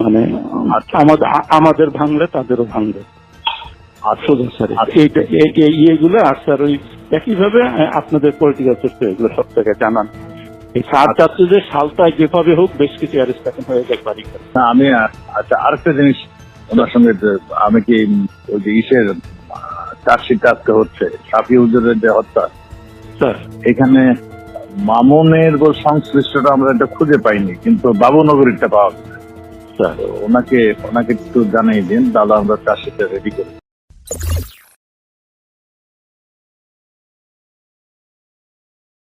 মানে আচ্ছা। আমাদের ভাঙলে তাদেরও ভাঙবে। সোজা স্যার আচ্ছা। এইটা ইয়েগুলো আর স্যার ওই একইভাবে আপনাদের পলিটিক্যাল এগুলো সব জানান। এই সার আচ্ছা। চাচ্ছে যে সালটায় যেভাবে হোক বেশ কিছু হয়ে বাড়ি আমি আচ্ছা আরেকটা জিনিস ওনার সঙ্গে আমি কি ওই যে ইসের চার্জশিট আজকে হচ্ছে সাফি হুজুরের যে হত্যা। এখানে মামুনের সংশ্লিষ্টটা আমরা এটা খুঁজে পাইনি কিন্তু বাবুনগরীরটা পাওয়া গেছে। স্যার ওনাকে ওনাকে একটু জানাই দিন তাহলে আমরা চাষিতে রেডি করি